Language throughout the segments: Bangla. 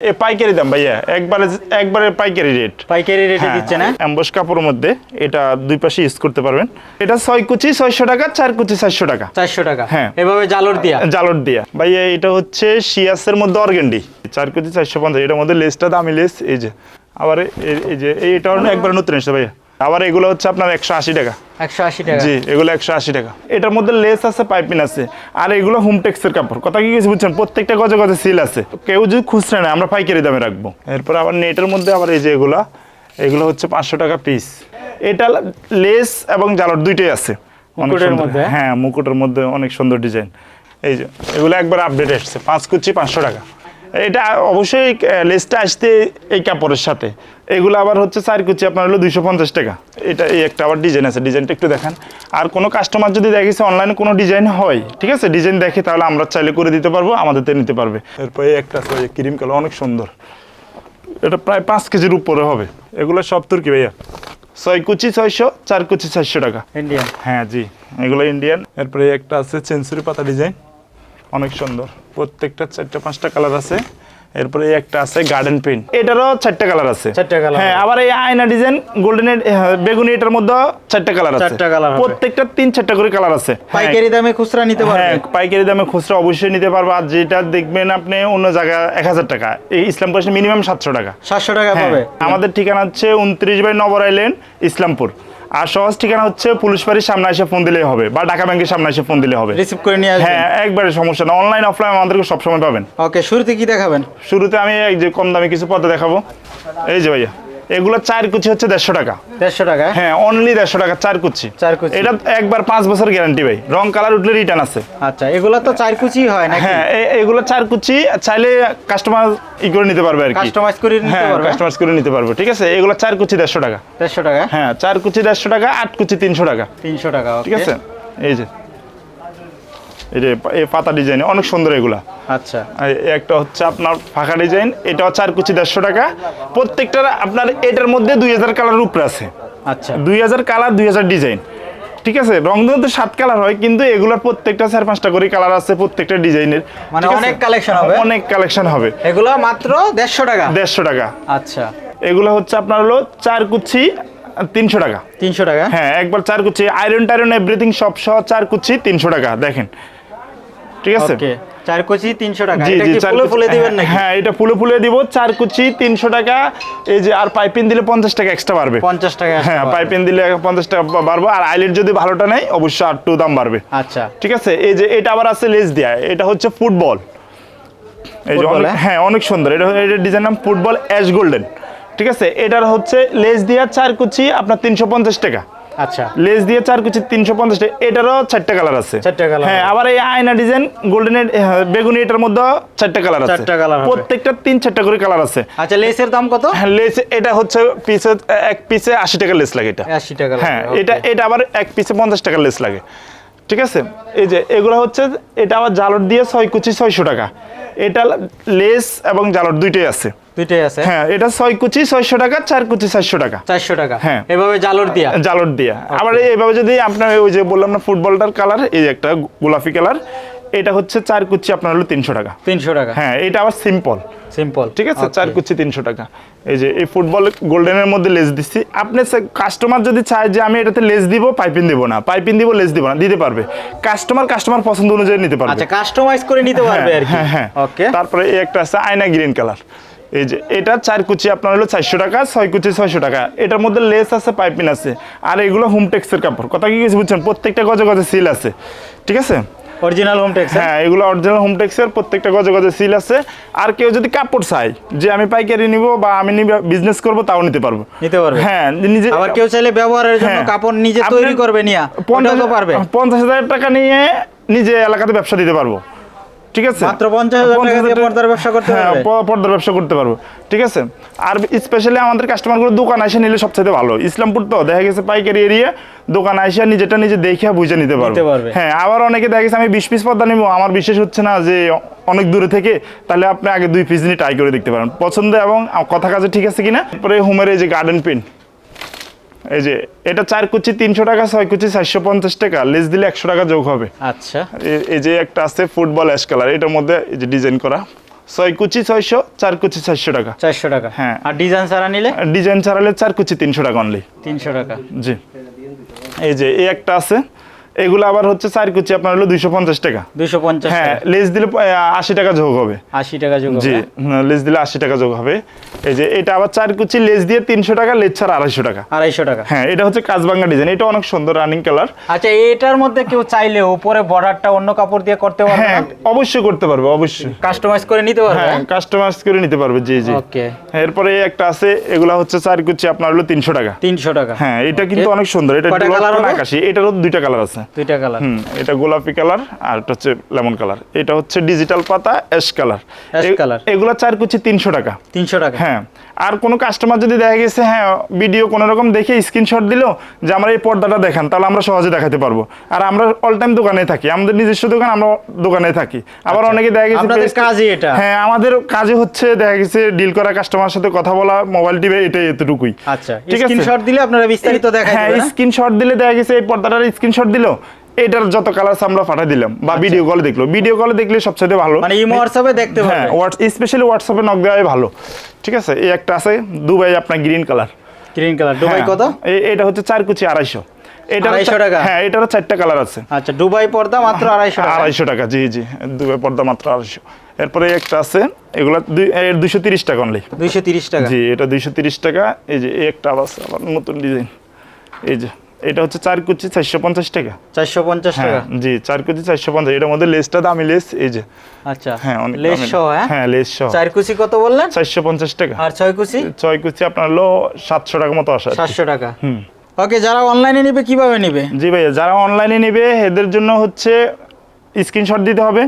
এ পাইকারি দাম ভাইয়া একবারে একবারে পাইকারি রেট পাইকারি রেটে দিচ্ছে না? অ্যাম্বস কাপড়ের মধ্যে এটা দুই পাশে ইউজ করতে পারবেন। এটা ছয় কুচি ছয়শো টাকা চার কুচি চারশো টাকা। চারশো টাকা? হ্যাঁ। এভাবে জালর দিয়া? জালর দিয়া। ভাইয়া এটা হচ্ছে শিয়াসের মধ্যে অর্গেন্ডি। চার কুচি চারশো পঞ্চাশ এটার মধ্যে লেসটা দামি লেস এই যে। আবার এই যে এই- এটা একবার নতুন এসে ভাইয়া। আবার এগুলো হচ্ছে আপনার একশো আশি টাকা। একশো আশি টাকা। জি এগুলো একশো আশি টাকা। এটার মধ্যে লেস আছে পাইপিং আছে। আর এগুলো হোমটেক্সের কাপড়। কথা কি কিছু বুঝছেন? প্রত্যেকটা গজে গজে সিল আছে। কেউ যদি খুচরা নেয় আমরা পাইকারি দামে রাখব। এরপর আবার নেটের মধ্যে আবার এই যে এগুলা এগুলো হচ্ছে পাঁচশো টাকা পিস এটা লেস এবং জালর দুইটাই আছে। মুকুটের মধ্যে? হ্যাঁ মুকুটের মধ্যে অনেক সুন্দর ডিজাইন এই যে এগুলো একবার আপডেট আসছে পাঁচ কুচি পাঁচশো টাকা। এটা অবশ্যই লেসটা আসতে এই কাপড়ের সাথে। এগুলো আবার হচ্ছে চার কুচি আপনার হলো দুইশো পঞ্চাশ টাকা। এটা এই একটা আবার ডিজাইন আছে ডিজাইনটা একটু দেখান। আর কোনো কাস্টমার যদি দেখেছে অনলাইনে কোনো ডিজাইন হয় ঠিক আছে? ডিজাইন দেখে তাহলে আমরা চাইলে করে দিতে পারব আমাদের থেকে নিতে পারবে। এরপরে এই একটা আছে ক্রিম কালার অনেক সুন্দর। এটা প্রায় পাঁচ কেজির উপরে হবে। এগুলো সব তুর্কি ভাইয়া। ছয় কুচি ছয়শো চার কুচি চারশো টাকা। ইন্ডিয়ান হ্যাঁ জি। এগুলো ইন্ডিয়ান এরপরে একটা আছে চেন্সুরি পাতা ডিজাইন। অনেক সুন্দর। প্রত্যেকটা চারটা পাঁচটা কালার আছে। এরপরে একটা আছে গার্ডেন পেন এটারও চারটা কালার আছে। চারটা colour হ্যাঁ আবার এই আয়না ডিজাইন গোল্ডেন বেগুনি এটার মধ্যে চারটা কালার আছে। চারটা কালার। প্রত্যেকটা তিন চারটা করে কালার আছে। পাইকারি দামে খুচরা নিতে পারবে হ্যাঁ পারবে। পাইকারি দামে খুচরা অবশ্যই নিতে পারবে। আর যেটা দেখবেন আপনি অন্য জায়গায় এক হাজার টাকা। এই ইসলাম পাশে মিনিমাম সাতশো টাকা। সাতশো টাকা হ্যাঁ, পাবে। আমাদের ঠিকানা হচ্ছে উনত্রিশ বাই নবর আইল্যান্ড ইসলামপুর। আর সহজ ঠিকানা হচ্ছে পুলিশ বাড়ির সামনে এসে ফোন দিলেই হবে বা ঢাকা ব্যাংকের সামনে এসে ফোন দিলে হবে। রিসিভ করে নিয়ে হ্যাঁ একবারে সমস্যা না। অনলাইন অফলাইন আমাদেরকে সবসময় পাবেন। ওকে শুরুতে কি দেখাবেন? শুরুতে আমি এই যে কম দামে কিছু পদ্মা দেখাবো। এই যে ভাইয়া। এগুলো চার কুচি হচ্ছে দেড়শো টাকা। দেড়শো টাকা? হ্যাঁ অনলি দেড়শো টাকা চার কুচি। চার কুচি। এটা একবার পাঁচ বছর গ্যারান্টি ভাই। রং কালার উঠলে রিটার্ন আছে। আচ্ছা এগুলো তো চার কুচি হয় না হ্যাঁ এগুলো চার কুচি চাইলে কাস্টমার ই করে নিতে পারবে আর কি। কাস্টমাইজ করে নিতে হ্যাঁ পারবে। কাস্টমাইজ করে নিতে পারবে ঠিক আছে? এগুলো চার কুচি দেড়শো টাকা। দেড়শো টাকা? হ্যাঁ চার কুচি দেড়শো টাকা আট কুচি তিনশো টাকা। তিনশো টাকা ঠিক আছে? এই যে। এই যে এই পাতা ডিজাইন অনেক সুন্দর এগুলা। আচ্ছা। একটা হচ্ছে আপনার ফাঁকা ডিজাইন এটাও চার কুচি দেড়শো টাকা। প্রত্যেকটার আপনার এটার মধ্যে দুই হাজার কালার উপরে আছে। আচ্ছা। দুই হাজার কালার দুই হাজার ডিজাইন ঠিক আছে? রং দিন তো সাত কালার হয় কিন্তু এগুলোর প্রত্যেকটা চার পাঁচটা করে কালার আছে প্রত্যেকটা ডিজাইনের মানে অনেক collection হবে? অনেক কালেকশন হবে। এগুলো মাত্র দেড়শো টাকা। দেড়শো টাকা। আচ্ছা। এগুলো হচ্ছে আপনার হলো চার কুচি তিনশো টাকা। তিনশো টাকা? হ্যাঁ একবার চার কুচি আয়রন টায়রন এভরিথিং সব সহ চার কুচি তিনশো টাকা। দেখেন ঠিক আছে? চার কুচি তিনশো টাকা। জি এটা কি ফুলে ফুলে দিবেন নাকি? হ্যাঁ এটা ফুলে ফুলে দিব। চার কুচি তিনশো টাকা। এই যে আর পাইপিং দিলে পঞ্চাশ টাকা এক্সট্রা বাড়বে। পঞ্চাশ টাকা হ্যাঁ পাইপিং দিলে পঞ্চাশ টাকা বাড়বে। আর আইলেট যদি ভালোটা নেই অবশ্যই আর টু দাম বাড়বে। আচ্ছা। ঠিক আছে? এই যে এটা আবার আছে দেয়া। এটা হচ্ছে ফুটবল। এই যে হ্যাঁ? হ্যাঁ অনেক সুন্দর। এটা এটার ডিজাইন নাম ফুটবল অ্যাশ গোল্ডেন। ঠিক আছে? এটার হচ্ছে লেস দিয়া চার কুচি আপনার তিনশো পঞ্চাশ টাকা। আচ্ছা। লেস দিয়ে চার কুচি তিনশো পঞ্চাশ এটারও চারটা কালার আছে। চারটা হ্যাঁ আবার এই আয়না ডিজাইন গোল্ডেনের বেগুনি এটার মধ্যে চারটা কালার আছে। চারটা প্রত্যেকটা তিন চারটা করে কালার আছে। আচ্ছা লেসের দাম কত? হ্যাঁ লেস এটা হচ্ছে পিসে এক পিসে আশি টাকা লেস লাগে এটা। আশি টাকা হ্যাঁ এটা এটা আবার এক পিসে পঞ্চাশ টাকা লেস লাগে। ঠিক আছে? এই যে এগুলো হচ্ছে এটা আবার জালর দিয়ে ছয় কুচি ছয়শো টাকা। এটা লেস এবং জালর দুইটাই আছে। দুইটাই আছে? হ্যাঁ এটা ছয় কুচি ছয়শো টাকা চার কুচি চারশো টাকা। চারশো টাকা। হ্যাঁ। এভাবে জালর দিয়া? জালর দিয়া। আবার এইভাবে যদি আপনার ওই যে বললাম না ফুটবলটার কালার এই একটা গোলাপি কালার এটা হচ্ছে চার কুচি আপনার হলো তিনশো টাকা। তিনশো টাকা। হ্যাঁ এটা আবার সিম্পল সিম্পল ঠিক আছে? চার কুচি তিনশো টাকা। এই যে এই ফুটবল গোল্ডেনের মধ্যে লেস দিচ্ছি। আপনি কাস্টমার যদি চায় যে আমি এটাতে লেস দিব পাইপিং দিব না। পাইপিং দিব লেস দিব না দিতে পারবে। কাস্টমার কাস্টমার পছন্দ অনুযায়ী নিতে পারবে। আচ্ছা কাস্টমাইজ করে নিতে পারবে আর কি। হ্যাঁ হ্যাঁ। ওকে তারপরে এই একটা আছে আয়না গ্রিন কালার এই যে এটা চার কুচি আপনার হলো চারশো টাকা ছয় কুচি ছয়শো টাকা। এটার মধ্যে লেস আছে পাইপিং আছে। আর এগুলো হোমটেক্সের কাপড়। কথা কি কিছু বুঝছেন? প্রত্যেকটা গজে গজে সিল আছে। ঠিক আছে? অরিজিনাল হোম টেক্স হ্যাঁ এগুলো অরিজিনাল হোমটেক্সের প্রত্যেকটা গজে গজে সিল আছে। আর কেউ যদি কাপড় চাই যে আমি পাইকারি নিব বা আমি বিজনেস করব তাও নিতে পারব। নিতে পারবে। হ্যাঁ নিজে আবার কেউ চাইলে ব্যবহারের জন্য হ্যাঁ। কাপড় নিজে তৈরি করবে নিয়া। পঞ্চাশ পারবে। পঞ্চাশ হাজার টাকা নিয়ে নিজে এলাকাতে ব্যবসা দিতে পারব। ঠিক আছে? মাত্র 50,000 টাকা দিয়ে পর্দার ব্যবসা করতে হ্যাঁ, পারবে? পর্দার ব্যবসা করতে পারব। ঠিক আছে? আর স্পেশালি আমাদের কাস্টমারগুলো দোকান এসে নিলে সবচেয়ে ভালো। ইসলামপুর তো দেখা গেছে পাইকারি এরিয়া দোকান এসে নিজেটা নিজে দেখে বুঝে নিতে পারবে। হ্যাঁ আবার অনেকে দেখা গেছে আমি বিশ পিস পর্দা নিবো। আমার বিশেষ হচ্ছে না যে অনেক দূরে থেকে তাহলে আপনি আগে দুই পিস নিয়ে ট্রাই করে দেখতে পারেন। পছন্দ এবং কথা কাজে ঠিক আছে কিনা? তারপরে হোমের এই যে গার্ডেন পেন এই যে এটা চার কুচি তিনশো টাকা ছয় কুচি চারশো পঞ্চাশ টাকা। লেস দিলে একশো টাকা যোগ হবে। আচ্ছা। এই যে একটা আছে ফুটবল অ্যাশ কালার এটার মধ্যে এই যে ডিজাইন করা। ছয় কুচি ছয়শো চার কুচি চারশো টাকা। চারশো টাকা। হ্যাঁ। আর ডিজাইন ছাড়া নিলে? ডিজাইন ছাড়ালে চার কুচি তিনশো টাকা অনলি তিনশো টাকা। জি। এই যে এই একটা আছে। এগুলো আবার হচ্ছে চার কুচি আপনার হলো দুইশো পঞ্চাশ টাকা। দুইশো পঞ্চাশ হ্যাঁ লেস দিলে আশি টাকা যোগ হবে। আশি টাকা যোগ জি লেস দিলে আশি টাকা যোগ হবে। এই যে এটা আবার চার কুচি লেস দিয়ে তিনশো টাকা লেস ছাড়া আড়াইশো টাকা। আড়াইশো টাকা। হ্যাঁ এটা হচ্ছে কাজবাঙ্গা ডিজাইন এটা অনেক সুন্দর রানিং কালার আচ্ছা এটার মধ্যে কেউ চাইলে উপরে বর্ডারটা অন্য কাপড় দিয়ে করতে পারবে হ্যাঁ অবশ্যই করতে পারবে অবশ্যই। কাস্টমাইজ করে নিতে পারবে? হ্যাঁ কাস্টমাইজ করে নিতে পারবে জি জি। ওকে এরপরে একটা আছে এগুলা হচ্ছে চার কুচি আপনার হলো তিনশো টাকা। তিনশো টাকা। হ্যাঁ এটা কিন্তু অনেক সুন্দর এটা colour আকাশি এটারও দুইটা কালার আছে। দুইটা কালার হুম এটা গোলাপি কালার আর এটা হচ্ছে লেমন কালার এটা হচ্ছে ডিজিটাল পাতা অ্যাশ কালার Ash colour। এগুলা চার কুচি তিনশো টাকা তিনশো টাকা হ্যাঁ আর কোনো কাস্টমার যদি দেখা গেছে হ্যাঁ ভিডিও কোনো রকম দেখে স্ক্রিনশট দিল যে আমরা এই পর্দাটা দেখান তাহলে আমরা সহজে দেখাতে পারব আর আমরা অল টাইম দোকানে থাকি আমাদের নিজস্ব দোকান আমরা দোকানে থাকি আবার অনেকে দেখা গেছে আচ্ছা। আপনাদের কাজই এটা। হ্যাঁ আমাদের কাজে হচ্ছে দেখা গেছে ডিল করা কাস্টমার সাথে কথা বলা মোবাইল টিভে এটাই এতটুকুই আচ্ছা ঠিক আছে স্ক্রিনশট দিলে আপনারা বিস্তারিত দেখাই হ্যাঁ? স্ক্রিনশট দিলে দেখা গেছে এই পর্দাটার স্ক্রিনশট দিল এটার যত কালার আমরা পাঠিয়ে দিলাম বা ভিডিও কলে দেখল। ভিডিও কলে দেখলে সবচেয়ে ভালো। আচ্ছা। মানে ইমো হোয়াটসঅ্যাপে দেখতে হ্যাঁ স্পেশালি হোয়াটসঅ্যাপে নক দেওয়াই ভালো। ঠিক আছে? এই একটা আছে দুবাই আপনার green colour green colour Dubai কত? এটা হচ্ছে চার কুচি আড়াইশো। এটা 250 টাকা? হ্যাঁ এটারও চারটা কালার আছে। আচ্ছা দুবাই পর্দা মাত্র আড়াইশো আড়াইশো টাকা জি জি। দুবাই পর্দা মাত্র আড়াইশো। এরপরে একটা আছে এগুলা দুইশো তিরিশ টাকা অনলি দুইশো তিরিশ টাকা। জি এটা দুইশো তিরিশ টাকা। এই যে একটা আবার আছে আবার নতুন ডিজাইন এই যে এটা হচ্ছে চার কুচি চারশো পঞ্চাশ টাকা। চারশো পঞ্চাশ হ্যাঁ টাকা? জি চার কুচি চারশো পঞ্চাশ। এটার মধ্যে লেসটা দামি লেস এই যে। আচ্ছা হ্যাঁ অনেক লেস সহ হ্যাঁ? হ্যাঁ লেস সহ। চার কুচি কত বললেন? চারশো পঞ্চাশ টাকা। আর ছয় কুচি? ছয় কুচি আপনার হলো সাতশো টাকা মতো আসে সাতশো টাকা। হুম। ওকে যারা অনলাইনে নিবে কীভাবে নিবে? জি ভাইয়া যারা অনলাইনে নেবে এদের জন্য হচ্ছে স্ক্রিনশট দিতে হবে।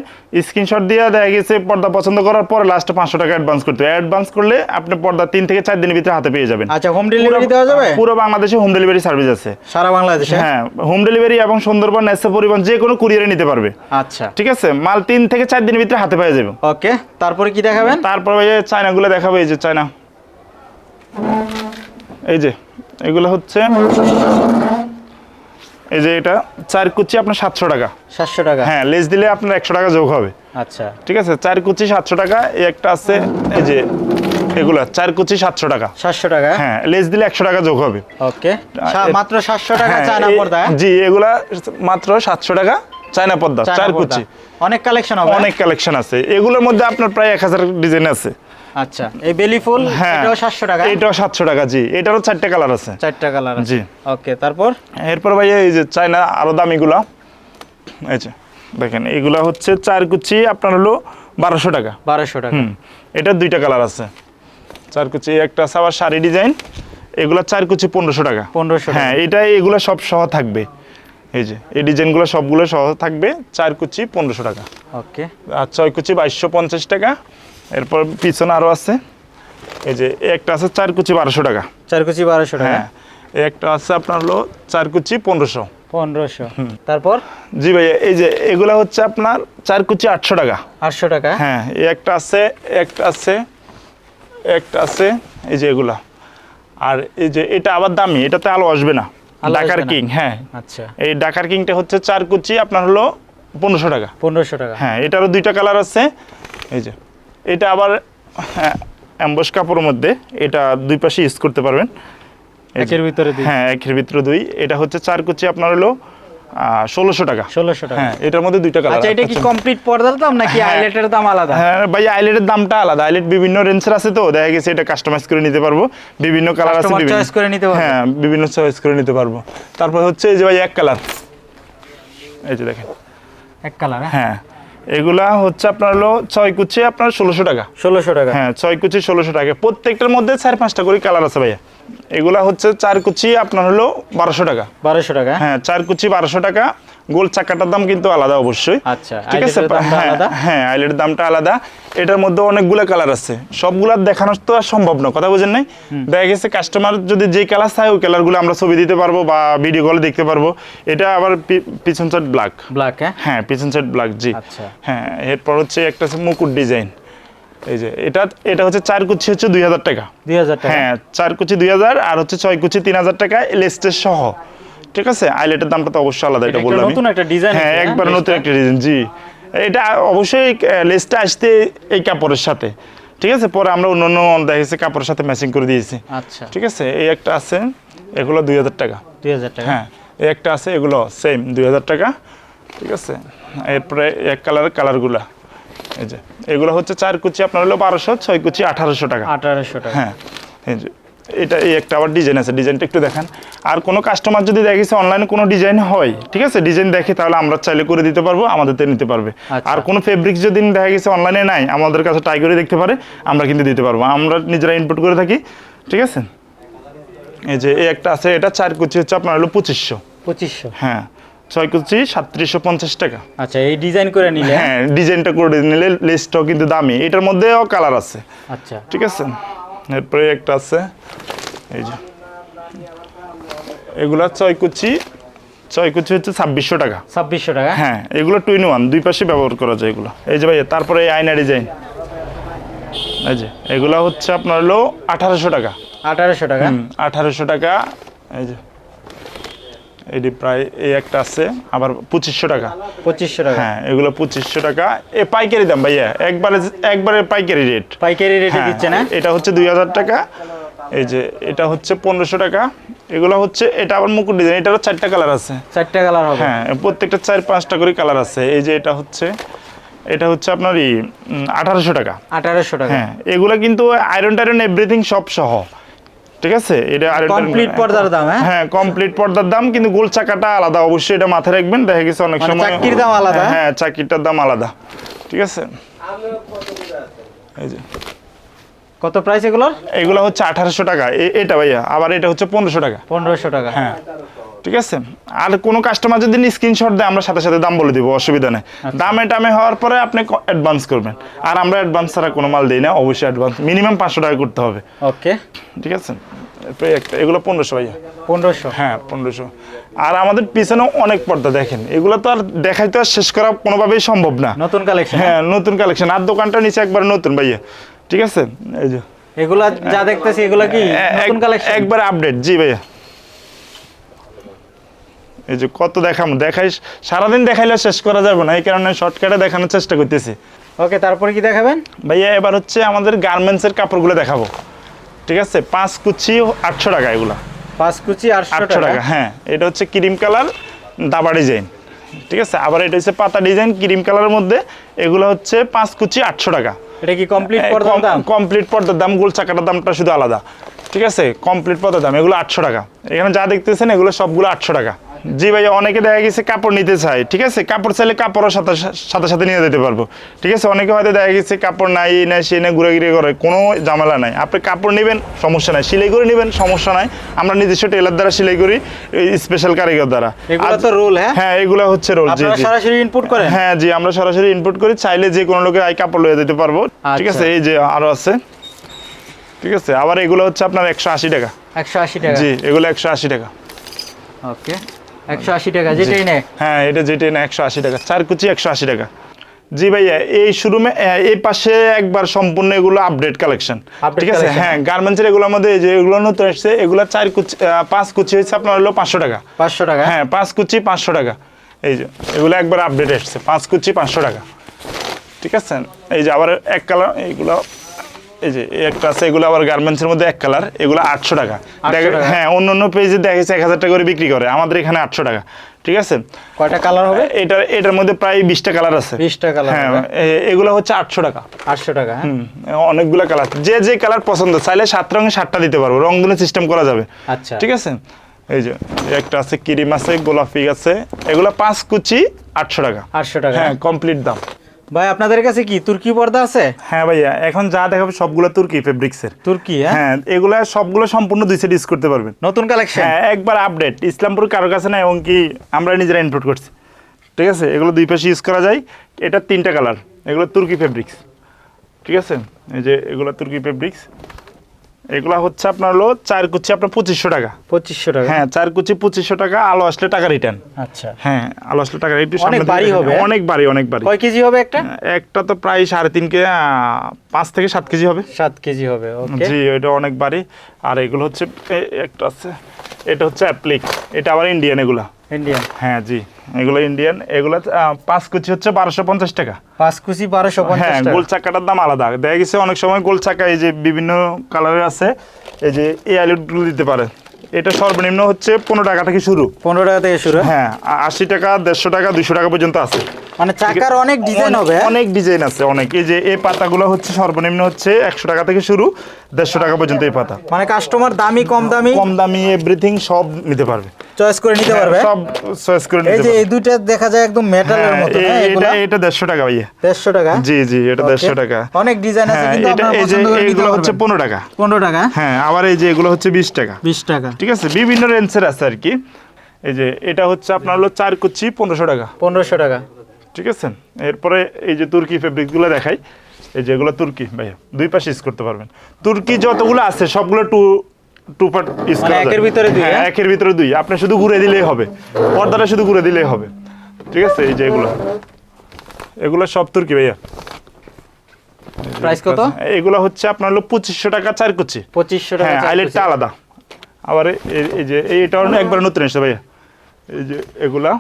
স্ক্রিনশট দিয়ে দেখা গেছে পর্দা পছন্দ করার পর লাস্টে পাঁচশো টাকা অ্যাডভান্স করতে হবে। অ্যাডভান্স করলে আপনি পর্দা তিন থেকে চার দিনের ভিতরে হাতে পেয়ে যাবেন। আচ্ছা হোম ডেলিভারি দেওয়া যাবে? পুরো বাংলাদেশে হোম ডেলিভারি সার্ভিস আছে। সারা বাংলাদেশে? হ্যাঁ হোম ডেলিভারি এবং সুন্দরবন নেসা পরিবহন যে কোনো কুরিয়ারে নিতে পারবে। আচ্ছা। ঠিক আছে? মাল তিন থেকে চার দিনের ভিতরে হাতে পেয়ে যাবে। ওকে তারপরে কি দেখাবেন? তারপর চায়নাগুলো দেখাবো এই যে চায়না। এই যে এগুলো হচ্ছে এই যে এটা চার কুচি আপনার সাতশো টাকা। সাতশো টাকা। হ্যাঁ লেস দিলে আপনার একশো টাকা যোগ হবে। আচ্ছা। ঠিক আছে চার কুচি সাতশো টাকা এই একটা আছে এই যে এগুলা চার কুচি সাতশো টাকা। সাতশো টাকা? হ্যাঁ লেস দিলে একশো টাকা যোগ হবে। ওকে। মাত্র সাতশো টাকা হ্যাঁ, চায়না পর্দা হ্যাঁ? জি এগুলা মাত্র সাতশো টাকা চায়না পর্দা চার কুচি। অনেক কালেকশন হবে অনেক কালেকশন আছে। এগুলোর মধ্যে আপনার প্রায় এক হাজার ডিজাইন আছে। আচ্ছা এই বেলি ফুল হ্যাঁ এটাও সাতশো টাকা? এটাও সাতশো টাকা জি। এটারও চারটে কালার আছে। চারটা কালার জি। ওকে তারপর? এরপর ভাইয়া এই যে চায়না আরও দামিগুলা। এই যে দেখেন এগুলা হচ্ছে চার কুচি আপনার হলো বারোশো টাকা। বারোশো টাকা। হুম এটা দুইটা কালার আছে। চার কুচি একটা আছে আবার শাড়ি ডিজাইন। এগুলা চার কুচি পনেরোশো টাকা। পনেরোশো হ্যাঁ এটা এগুলো সব সহ থাকবে। এই যে এই ডিজাইনগুলো সবগুলো সহ থাকবে চার কুচি পনেরোশো টাকা। ওকে। আর ছয় কুচি বাইশশো পঞ্চাশ টাকা। এরপর পিছনে আরও আছে। এই যে একটা আছে চার কুচি বারোশো টাকা। চার কুচি বারোশো টাকা? হ্যাঁ একটা আছে আপনার হলো চার কুচি পনেরোশো। পনেরোশো। তারপর? জি ভাইয়া এই যে এগুলা হচ্ছে আপনার চার কুচি আটশো টাকা। আটশো টাকা? হ্যাঁ এই একটা আছে একটা আছে একটা আছে এই যে এগুলা। আর এই যে এটা আবার দামি এটাতে আলো আসবে না। ডাকার কিং হ্যাঁ। আচ্ছা। এই ডাকার কিংটা হচ্ছে চার কুচি আপনার হলো পনেরোশো টাকা। পনেরোশো টাকা। হ্যাঁ এটারও দুইটা কালার আছে। এই যে এটা আবার হ্যাঁ অ্যাম্বস কাপড়ের মধ্যে এটা দুই পাশে ইউজ করতে পারবেন। একের ভিতরে দুই? হ্যাঁ একের ভিতরে দুই। এটা হচ্ছে চার কুচি আপনার হলো ষোলোশো টাকা। ষোলোশো টাকা। হ্যাঁ এটার মধ্যে দুইটা কালার আচ্ছা এটা কি কমপ্লিট পর্দার দাম নাকি হ্যাঁ। হাইলাইটের দাম আলাদা? হ্যাঁ ভাই আইলেটের দামটা আলাদা। আইলেট বিভিন্ন রেঞ্জের আছে তো দেখা গেছে এটা কাস্টমাইজ করে নিতে পারব। বিভিন্ন কালার আছে বিভিন্ন choice করে নিতে পারবে। হ্যাঁ বিভিন্ন চয়েস করে নিতে পারব। তারপর হচ্ছে এই যে ভাই এক কালার এই যে দেখেন। এক কালার হ্যাঁ। এগুলা হচ্ছে আপনার হলো ছয় কুচি আপনার ষোলোশো টাকা। ষোলোশো টাকা। হ্যাঁ ছয় কুচি ষোলোশো টাকা। প্রত্যেকটার মধ্যে চার পাঁচটা করে কালার আছে ভাইয়া। এগুলা হচ্ছে চার কুচি আপনার হলো বারোশো টাকা। বারোশো টাকা। হ্যাঁ চার কুচি বারোশো টাকা। গোল চাকাটার দাম কিন্তু আলাদা অবশ্যই। আচ্ছা, ঠিক আছে? হ্যাঁ আলাদা? হ্যাঁ আইলেটের দামটা আলাদা। এটার মধ্যে অনেকগুলো কালার আছে। সবগুলা দেখানো তো আর সম্ভব না কথা বুঝেন নাই? দেখা গেছে কাস্টমার যদি যে কালার চায় ওই কালারগুলো আমরা ছবি দিতে পারব বা ভিডিও কলে দেখতে পারব। এটা আবার পিছন সাইড ব্ল্যাক ব্ল্যাক হ্যাঁ? হ্যাঁ পিছন সাইড ব্ল্যাক জি। আচ্ছা। হ্যাঁ এরপর হচ্ছে একটা মুকুট ডিজাইন এই যে এটা এটা হচ্ছে চার কুচি হচ্ছে দুই হাজার টাকা। দুই হাজার হ্যাঁ চার কুচি দুই হাজার আর হচ্ছে ছয় কুচি তিন হাজার টাকা লেস্টের সহ। ঠিক আছে? আইলেটের দামটা তো অবশ্যই আলাদা এটা বললাম নতুন একটা ডিজাইন হ্যাঁ একবার নতুন একটা ডিজাইন জি। এটা অবশ্যই লেসটা আসতে এই কাপড়ের সাথে। ঠিক আছে? পরে আমরা অন্য অন্য দেখেছি কাপড়ের সাথে ম্যাচিং করে দিয়েছি। আচ্ছা। ঠিক আছে? এই একটা আছে এগুলো দুই হাজার টাকা। দুই হাজার টাকা। হ্যাঁ এই একটা আছে এগুলো সেম দুই হাজার টাকা। ঠিক আছে? এরপরে এক কালারের কালারগুলা এই যে এগুলো হচ্ছে চার কুচি আপনার হলো বারোশো ছয় কুচি আঠারোশো টাকা। আঠারোশো টাকা। হ্যাঁ এই যে এটা এই একটা আবার ডিজাইন আছে। ডিজাইনটা একটু দেখেন। আর কোনো কাস্টমার যদি দেখেছে অনলাইনে কোনো ডিজাইন হয় ঠিক আছে? ডিজাইন দেখে তাহলে আমরা চাইলে করে দিতে পারব আমাদের থেকে নিতে পারবে। আচ্ছা। আর কোনো ফেব্রিক যদি দেখা গেছে অনলাইনে নাই আমাদের কাছে ট্রাই করে দেখতে পারে আমরা কিন্তু দিতে পারব। আমরা নিজেরা ইনপুট করে থাকি ঠিক আছে? এই যে এই একটা আছে এটা চার কুচি হচ্ছে আপনার হলো পঁচিশশো। পঁচিশশো। হ্যাঁ ছয় কুচি সাতত্রিশশো পঞ্চাশ টাকা। আচ্ছা এই ডিজাইন করে নিলে? হ্যাঁ ডিজাইনটা করে নিলে লেসটাও কিন্তু দামি। এটার মধ্যেও কালার আছে। আচ্ছা। ঠিক আছে? এরপরে একটা আছে। এই যে। এগুলা ছয় কুচি ছয় কুচি হচ্ছে ছাব্বিশশো টাকা। ছাব্বিশশো টাকা? হ্যাঁ এগুলো টু ইন ওয়ান দুই পাশে ব্যবহার করা যায় এগুলো। এই যে ভাইয়া তারপরে এই আয়না ডিজাইন এই যে এগুলো হচ্ছে আপনার হলো আঠারোশো টাকা। আঠারোশো টাকা? আঠারোশো টাকা এই যে। এটি প্রায় এই একটা আছে আবার পঁচিশশো টাকা। পঁচিশশো টাকা। হ্যাঁ এগুলো পঁচিশশো টাকা। এ পাইকারি দাম ভাইয়া একবারে একবারে পাইকারি রেট। পাইকারি রেটে হ্যাঁ, দিচ্ছে না? এটা হচ্ছে দুই হাজার টাকা। এই যে এটা হচ্ছে পনেরোশো টাকা। এগুলো হচ্ছে এটা আবার মুকুট ডিজাইন এটারও চারটা কালার আছে। চারটা কালার হবে। হ্যাঁ প্রত্যেকটা চার পাঁচটা করে কালার আছে। এই যে এটা হচ্ছে এটা হচ্ছে আপনার ই আঠারোশো টাকা। আঠারোশো টাকা। হ্যাঁ এগুলো কিন্তু আয়রন টায়রন এভরিথিং সব সহ। ঠিক আছে? এটা আর কমপ্লিট পর্দার দাম, হ্যাঁ? হ্যাঁ কমপ্লিট পর্দার দাম কিন্তু গোল চাকাটা আলাদা অবশ্যই এটা মাথায় রাখবেন। দেখা গেছে অনেক মানে সময় চাকির দাম আলাদা? হ্যাঁ চাকিরটার দাম আলাদা। ঠিক আছে? এই যে। কত প্রাইস এগুলোর? এগুলো হচ্ছে আঠারোশো টাকা। এটা ভাইয়া আবার এটা হচ্ছে পনেরোশো টাকা। পনেরোশো টাকা। হ্যাঁ। ঠিক আছে? আর কোনো কাস্টমার যদি স্ক্রিনশট দেয় আমরা সাথে সাথে দাম বলে দিব অসুবিধা নেই। দামে টামে হওয়ার পরে আপনি অ্যাডভান্স করবেন। আর আমরা অ্যাডভান্স ছাড়া কোনো মাল দিই না অবশ্যই অ্যাডভান্স মিনিমাম পাঁচশো টাকা করতে হবে। ওকে ঠিক আছে? এগুলো পনেরোশো ভাইয়া। পনেরোশো। হ্যাঁ পনেরোশো। আর আমাদের পিছনেও অনেক পর্দা দেখেন। এগুলো তো আর দেখাইতে আর শেষ করা কোনোভাবেই সম্ভব না। নতুন কালেকশন হ্যাঁ নতুন কালেকশন আর দোকানটা নিচে একবার নতুন ভাইয়া। ঠিক আছে? এই যে। এগুলা যা দেখতেছি এগুলা কি নতুন কালেকশন একবার আপডেট জি ভাইয়া। এই যে কত দেখাম দেখাই সারাদিন দেখাইলে শেষ করা যাবে না এই কারণে শর্টকাটে দেখানোর চেষ্টা করতেছি। ওকে তারপরে কি দেখাবেন? ভাইয়া এবার হচ্ছে আমাদের গার্মেন্টসের কাপড়গুলো দেখাবো। ঠিক আছে? পাঁচ কুচি আটশো টাকা এগুলা। পাঁচ কুচি আটশো টাকা। টাকা হ্যাঁ। এটা হচ্ছে ক্রিম কালার দাবা ডিজাইন ঠিক আছে? আবার এটা হচ্ছে পাতা ডিজাইন ক্রিম কালারের মধ্যে এগুলো হচ্ছে পাঁচ কুচি আটশো টাকা। এটা কি কমপ্লিট পর্দার দাম? কমপ্লিট পর্দার দাম গোল চাকাটার দামটা শুধু আলাদা। ঠিক আছে? কমপ্লিট পর্দার দাম এগুলো আটশো টাকা। এখানে যা দেখতেছেন এগুলো সবগুলো আটশো টাকা। জি ভাই অনেকে দেখা গেছে কাপড় নিতে চায় ঠিক আছে? কাপড় চাইলে কাপড়ের সাথে সাথে সাথে নিয়ে যেতে পারব ঠিক আছে? অনেকে হয়তো দেখা গেছে কাপড় নাই এই নাই সে নাই ঘুরে ঘুরে করে কোনো ঝামেলা নাই। আপনি কাপড় নেবেন সমস্যা নাই। সেলাই করে নেবেন সমস্যা নাই। আমরা নিজস্ব টেলার দ্বারা সেলাই করি স্পেশাল কারিগর দ্বারা। এগুলো তো রোল হ্যাঁ? হ্যাঁ এগুলো হচ্ছে রোল জি সরাসরি ইনপুট করেন? হ্যাঁ জি আমরা সরাসরি ইনপুট করি চাইলে যে কোনো লোকের আই কাপড় লয়ে দিতে পারব ঠিক আচ্ছা। আছে? এই যে আরও আছে ঠিক আছে? আবার এগুলো হচ্ছে আপনার একশো আশি টাকা। একশো আশি টাকা। জি এগুলো একশো আশি টাকা। ওকে। টাকা যেটাই নেয় হ্যাঁ এটা যেটা না একশো আশি টাকা। চার কুচি একশো আশি টাকা। জি ভাইয়া এই শোরুমে এই পাশে একবার সম্পূর্ণ এগুলো আপডেট কালেকশন। ঠিক আছে? হ্যাঁ গার্মেন্টসের এগুলোর মধ্যে এই যে এগুলো নতুন এসছে এগুলো চার কুচি পাঁচ কুচি হচ্ছে আপনার হলো পাঁচশো টাকা। পাঁচশো টাকা? হ্যাঁ পাঁচ কুচি পাঁচশো টাকা। এই যে এগুলো একবার আপডেট এসছে পাঁচ কুচি পাঁচশো টাকা। ঠিক আছে? এই যে আবার এক কালার এইগুলো এই যে একটা আছে এগুলো আবার গার্মেন্টসের মধ্যে এক কালার এগুলো আটশো টাকা। 800 দেখ- টাকা? হ্যাঁ অন্য অন্য পেজে দেখেছে এক হাজার টাকা করে বিক্রি করে আমাদের এখানে আটশো টাকা ঠিক আছে? কয়টা কালার হবে? এটার এটার মধ্যে প্রায় বিশটা কালার আছে। বিশটা কালার হ্যাঁ এগুলো হচ্ছে আটশো টাকা। আটশো টাকা হ্যাঁ? অনেকগুলো কালার যে যে কালার পছন্দ চাইলে সাত রঙে সাতটা দিতে পারব রং দিনে সিস্টেম করা যাবে। আচ্ছা। ঠিক আছে? এই যে একটা আছে ক্রিম আছে গোলাপি আছে এগুলো পাঁচ কুচি আটশো টাকা। আটশো টাকা। হ্যাঁ কমপ্লিট দাম। ভাই আপনাদের কাছে কি তুর্কি পর্দা আছে? হ্যাঁ ভাইয়া এখন যা দেখাবে সবগুলো তুর্কি ফেব্রিক্সের। তুর্কি হ্যাঁ? হ্যাঁ এগুলো সবগুলো সম্পূর্ণ দুই সেট ইউজ করতে পারবেন। নতুন কালেকশন হ্যাঁ একবার আপডেট ইসলামপুর কারও কাছে না এবং কি আমরা নিজেরা ইনপুট করছি। ঠিক আছে? এগুলো দুই পাশে ইউজ করা যায়। এটা তিনটা কালার এগুলো তুর্কি ফেব্রিক্স ঠিক আছে? এই যে এগুলো তুর্কি ফেব্রিক্স এগুলো হচ্ছে আপনার হলো চার কুচি আপনার পঁচিশশো টাকা। পঁচিশশো টাকা? হ্যাঁ চার কুচি পঁচিশশো টাকা আলো আসলে টাকা রিটার্ন আচ্ছা। হ্যাঁ আলো আসলে টাকা রিটার্ন অনেক বাড়ি হবে, হ্যাঁ? অনেক বাড়ি অনেক বাড়ি। কয় কেজি হবে একটা? একটা তো প্রায় সাড়ে তিন কে পাঁচ থেকে সাত কেজি হবে। সাত কেজি হবে জি ওইটা অনেক বাড়ি। আর এগুলো হচ্ছে একটা আছে। এটা হচ্ছে অ্যাপ্লিক এটা আবার ইন্ডিয়ান এগুলা। ইন্ডিয়ান হ্যাঁ জি। এগুলো ইন্ডিয়ান এগুলো পাঁচ কুচি হচ্ছে বারোশো পঞ্চাশ টাকা। পাঁচ কুচি বারোশো হ্যাঁ গোল চাকাটার দাম আলাদা। দেখা গেছে অনেক সময় গোল চাকা এই যে বিভিন্ন কালারের আছে এই যে এই আলুগুলো দিতে পারে। এটা সর্বনিম্ন হচ্ছে পনেরো টাকা থেকে শুরু। পনেরো টাকা থেকে শুরু? হ্যাঁ আশি টাকা দেড়শো টাকা দুশো টাকা পর্যন্ত আছে। মানে চাকার অনেক ডিজাইন হবে হ্যাঁ? অনেক ডিজাইন আছে অনেক। এই যে এই পাতাগুলো হচ্ছে সর্বনিম্ন হচ্ছে একশো টাকা থেকে শুরু দেড়শো টাকা পর্যন্ত এই পাতা। মানে কাস্টমার দামি কম দামি? কম দামি এভরিথিং সব নিতে পারবে। চয়েস করে নিতে পারবে। সব চয়েস করে এই যে এই দুইটা দেখা যায় একদম মেটালের হ্যাঁ, মতো হ্যাঁ, এটা এটা দেড়শো টাকা ভাইয়া। দেড়শো টাকা? জি জি এটা Okay. দেড়শো টাকা। অনেক ডিজাইন আছে হ্যাঁ কিন্তু আপনারা পছন্দ করে নিতে এগুলো হচ্ছে পারবেন পনেরো টাকা। পনেরো টাকা? হ্যাঁ আবার এই যে এগুলো হচ্ছে বিশ টাকা। বিশ টাকা। ঠিক আছে বিভিন্ন রেঞ্জের আছে আর কি। এই যে এটা হচ্ছে আপনার হলো চার কুচি পনেরোশো টাকা। পনেরোশো টাকা। ঠিক আছে? এরপরে এই যে তুর্কি ফেব্রিকগুলো দেখাই। এই যে এগুলো তুর্কি ভাইয়া দুই পাশে ইউজ করতে পারবেন। তুর্কি যতগুলো আছে সবগুলো টু টু পার্ট মানে করা একের ভিতরে দুই, হ্যাঁ হ্যাঁ? একের ভিতরে দুই। আপনি শুধু ঘুরে দিলেই হবে। পর্দাটা শুধু ঘুরে দিলেই হবে। ঠিক আছে? এই যে এগুলো। এগুলো সব তুর্কি ভাইয়া। প্রাইস কত? এগুলো হচ্ছে আপনার হলো পঁচিশশো টাকা চার কুচি। পঁচিশশো টাকা হ্যাঁ আইলেটটা আলাদা। আবার এই- যে এইটাও না একবার নতুন এসেছে ভাইয়া। এই যে এগুলা।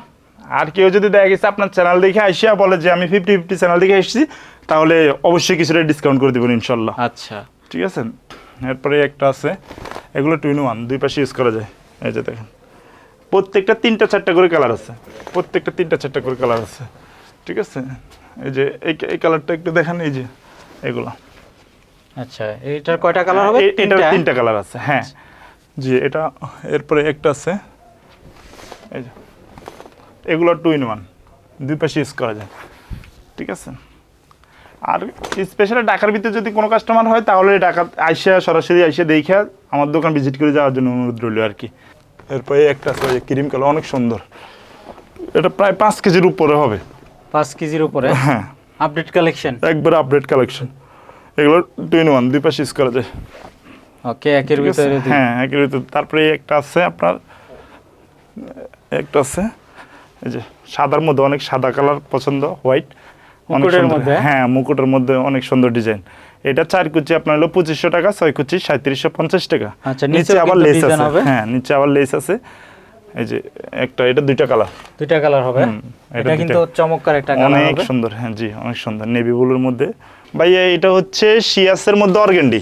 আর কেউ যদি দেখা গেছে আপনার চ্যানেল দেখে আসিয়া বলে যে আমি ফিফটি ফিফটি চ্যানেল দেখে এসেছি তাহলে অবশ্যই কিছুটা ডিসকাউন্ট করে দেবেন ইনশাল্লাহ। আচ্ছা। ঠিক আছে? এরপরে একটা আছে এগুলো টু ইন ওয়ান দুই পাশে ইউজ করা যায়। এই যে দেখেন প্রত্যেকটা তিনটা চারটা করে কালার আছে। প্রত্যেকটা তিনটা চারটা করে কালার আছে। ঠিক আছে? এই যে এই এই কালারটা একটু দেখেন এই যে এগুলো। আচ্ছা এইটার কয়টা কালার হবে? এটার তিনটা? তিনটা কালার আছে হ্যাঁ। জি এটা এরপরে একটা আছে। এই যে এগুলো টু ইন ওয়ান দুই পাশে ইউজ করা যায়। ঠিক আছে? আর স্পেশালি ঢাকার ভিতরে যদি কোনো কাস্টমার হয় তাহলে ঢাকা আইসা সরাসরি আইসা দেখে আমার দোকান ভিজিট করে যাওয়ার জন্য অনুরোধ রইল আর কি। এরপরে একটা আছে ক্রিম কালার অনেক সুন্দর। এটা প্রায় পাঁচ কেজির উপরে হবে। পাঁচ কেজির উপরে? হ্যাঁ। আপডেট কালেকশন একবার আপডেট কালেকশন এগুলো টু ইন ওয়ান দুই পাশে ইউজ করা যায়। ওকে একের ভিতরে হ্যাঁ একের ভিতরে তারপরে একটা আছে আপনার একটা আছে এই যে সাদার মধ্যে অনেক সাদা কালার পছন্দ হোয়াইট মুকুটের সুন্দর। মধ্যে? হ্যাঁ মুকুটের মধ্যে অনেক সুন্দর ডিজাইন। এটা চার কুচি আপনার হলো পঁচিশশো টাকা ছয় কুচি সাঁত্রিশশো পঞ্চাশ টাকা। আচ্ছা, নিচে আবার লেস আছে। হ্যাঁ নিচে আবার লেস আছে। এই যে একটা এটা দুইটা কালার দুইটা কালার হবে? এটা এটা কিন্তু চমৎকার একটা কালার অনেক সুন্দর হ্যাঁ জি অনেক সুন্দর। নেভি ব্লুর মধ্যে। ভাইয়া এটা হচ্ছে শিয়াসের মধ্যে অর্গেন্ডি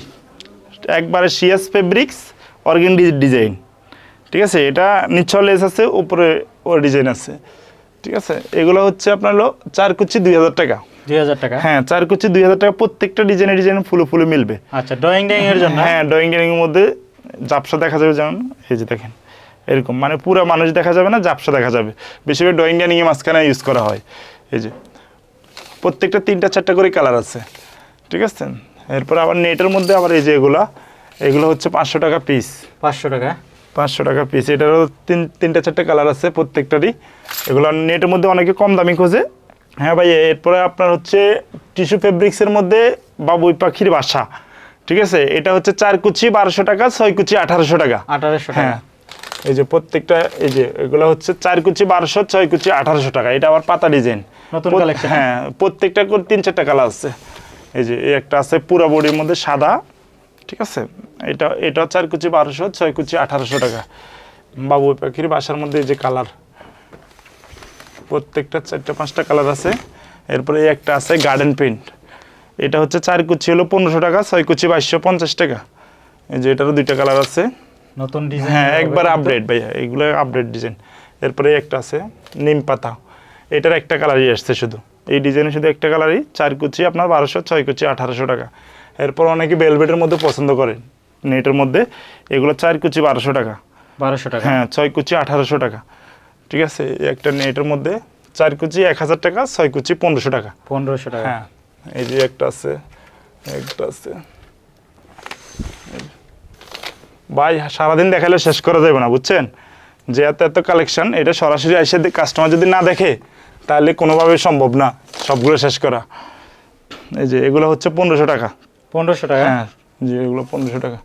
একবারে শিয়াস ফেব্রিক্স অর্গেন্ডি ডিজাইন ঠিক আছে এটা নিচে লেস আছে উপরে ও ডিজাইন আছে। ঠিক আছে? এগুলো হচ্ছে আপনার হলো চার কুচি দুই হাজার টাকা। টাকা? হ্যাঁ চার কুচি দুই হাজার টাকা প্রত্যেকটা ডিজাইনে ডিজাইন ফুলে ফুলে মিলবে। আচ্ছা ড্রয়িং এর জন্য? হ্যাঁ ড্রয়িং ড্রয়িং এর মধ্যে জাপসা দেখা যাবে যেমন এই যে দেখেন এরকম। মানে পুরো মানুষ দেখা যাবে না জাপসা দেখা যাবে। বেশিরভাগ ড্রয়িং মাঝখানে ইউজ করা হয়। এই যে প্রত্যেকটা তিনটা চারটা করে কালার আছে। ঠিক আছে? এরপর আবার নেটের মধ্যে আবার এই যে এগুলা এগুলো হচ্ছে পাঁচশো টাকা পিস পাঁচশো টাকা? পাঁচশো টাকা পিস এটারও তিন তিনটা চারটে কালার আছে প্রত্যেকটারই। এগুলো নেটের মধ্যে অনেকে কম দামি খোঁজে। হ্যাঁ ভাই এরপরে আপনার হচ্ছে টিস্যু ফেব্রিক্সের মধ্যে বাবুই পাখির বাসা। ঠিক আছে? এটা হচ্ছে চার কুচি বারোশো টাকা ছয় কুচি আঠারোশো টাকা। আঠারোশো হ্যাঁ। এই যে প্রত্যেকটা এই যে এগুলো হচ্ছে চার কুচি বারোশো ছয় কুচি আঠারোশো টাকা। এটা আবার পাতা ডিজাইন নতুন হ্যাঁ প্রত্যেকটা তিন চারটা কালার আছে। এই যে একটা আছে পুরা বডির মধ্যে সাদা। ঠিক আছে এটা এটা চার কুচি বারোশো ছয় কুচি আঠারোশো টাকা। বাবু পাখির বাসার মধ্যে এই যে কালার প্রত্যেকটা চারটা পাঁচটা কালার আছে। এরপরে একটা আছে গার্ডেন পেইন্ট এটা হচ্ছে চার কুচি হলো পনেরোশো টাকা ছয় কুচি বাইশশো পঞ্চাশ টাকা। এই যে এটারও দুইটা কালার আছে। নতুন ডিজাইন হ্যাঁ একবার আপডেট ভাইয়া এগুলো আপডেট ডিজাইন এরপরে একটা আছে নিম পাতা। এটার একটা কালারই আসছে শুধু। এই ডিজাইনে শুধু একটা কালারই চার কুচি আপনার বারোশো ছয় কুচি আঠারোশো টাকা। এরপর অনেকে বেলভেটের মধ্যে পছন্দ করে। নেটের মধ্যে। এগুলো চার কুচি বারোশো টাকা। বারোশো টাকা। হ্যাঁ ছয় কুচি আঠারোশো টাকা। ঠিক আছে? এই একটা নেটের মধ্যে চার কুচি এক হাজার টাকা ছয় কুচি পনেরোশো টাকা। পনেরোশো টাকা। হ্যাঁ এই যে একটা আছে একটা আছে। ভাই সারাদিন দেখালে শেষ করা যাবে না বুঝছেন? যে এত এত কালেকশন এটা সরাসরি এসে কাস্টমার যদি না দেখে তাহলে কোনোভাবে সম্ভব না সবগুলো শেষ করা। এই যে এগুলো হচ্ছে পনেরোশো টাকা। পনেরোশো টাকা? হ্যাঁ জি এগুলো পনেরোশো টাকা।